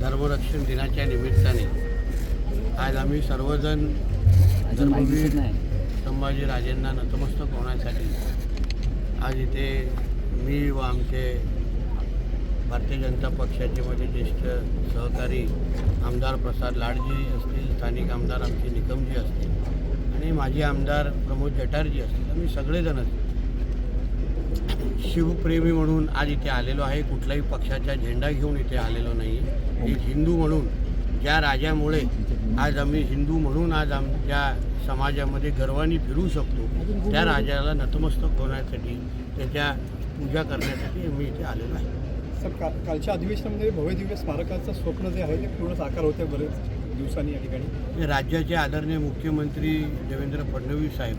धर्मरक्षण दिनाच्या निमित्ताने आज आम्ही सर्वजण धर्मवीर संभाजीराजेंना नतमस्तक होण्यासाठी आज इथे मी व आमचे भारतीय जनता पक्षाचे माझे ज्येष्ठ सहकारी आमदार प्रसाद लाडजी असतील स्थानिक आमदार आमचे निकमजी असतील आणि माजी आमदार प्रमोद जटारजी असतील. आम्ही सगळेजणच शिवप्रेमी म्हणून आज इथे आलेलो आहे. कुठल्याही पक्षाचा झेंडा घेऊन इथे आलेलो नाही. एक हिंदू म्हणून ज्या राजामुळे आज आम्ही हिंदू म्हणून आज आमच्या समाजामध्ये गर्वाने फिरू शकतो त्या राजाला नतमस्तक होण्यासाठी त्याच्या पूजा करण्यासाठी आम्ही इथे आलेलो आहे. सर का कालच्या अधिवेशनामध्ये भव्य दिव्य स्मारकाचं स्वप्न जे आहे ते पूर्ण साकार होते बरेच दिवसांनी या ठिकाणी. राज्याचे आदरणीय मुख्यमंत्री देवेंद्र फडणवीस साहेब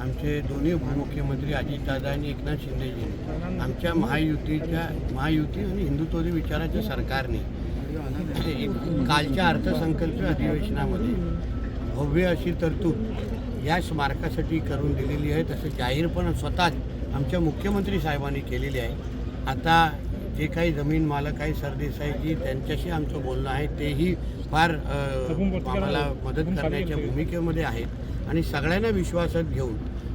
आमचे दोन्ही उपमुख्यमंत्री अजितदादा आणि एकनाथ शिंदेजी आमच्या महायुतीच्या महायुती आणि हिंदुत्ववादी विचाराच्या सरकारने कालच्या अर्थसंकल्प अधिवेशनामध्ये भव्य अशी तरतूद या स्मारकासाठी करून दिलेली आहे तसं जाहीरपण स्वतःच आमच्या मुख्यमंत्री साहेबांनी केलेली आहे. आता जे काही जमीन मालक आहे सरदेसाईजी त्यांच्याशी आमचं बोलणं आहे तेही फार आम्हाला मदत करण्याच्या भूमिकेमध्ये आहेत. आणि सगळ्यांना विश्वासात घेऊन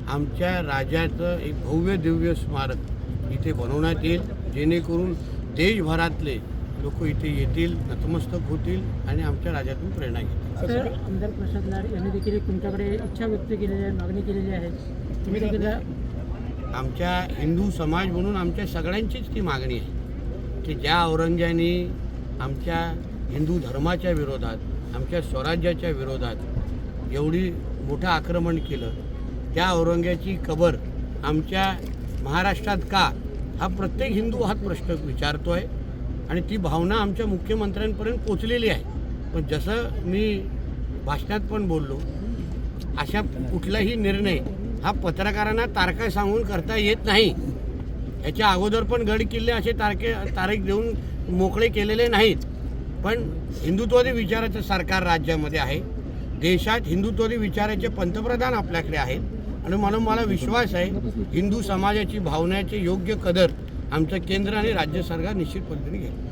आमच्या राजाचं एक भव्य दिव्य स्मारक इथे बनवण्यात येईल जेणेकरून देशभरातले लोक इथे येतील नतमस्तक होतील आणि आमच्या राजातून प्रेरणा घेतील. तर आमदार प्रसाद लाड यांनी देखील तुमच्याकडे इच्छा व्यक्त केलेली आहे मागणी केलेली आहे. तुम्ही देखील आमच्या हिंदू समाज म्हणून आमच्या सगळ्यांचीच ती मागणी आहे की ज्या औरंग्याने आमच्या हिंदू धर्माच्या विरोधात आमच्या स्वराज्याच्या विरोधात एवढी मोठं आक्रमण केलं. त्या औरंग्याची कबर आमच्या महाराष्ट्रात का? हा प्रत्येक हिंदू हा प्रश्न विचारतो आहे आणि ती भावना आमच्या मुख्यमंत्र्यांपर्यंत पोचलेली आहे. पण जसं मी भाषणात पण बोललो अशा कुठलाही निर्णय हा पत्रकारांना तारखा सांगून करता येत नाही. याच्या अगोदर पण गड किल्ले असे तारखे तारीख देऊन मोकळे केलेले नाहीत. पण हिंदुत्ववादी विचाराचं सरकार राज्यामध्ये आहे. देशात हिंदुत्ववादी विचाराचे पंतप्रधान आपल्याकडे आहेत. आणि म्हणून मला विश्वास आहे हिंदू समाजाची भावनेचे योग्य कदर आमचं केंद्र आणि राज्य सरकार निश्चित पद्धतीने घेईल.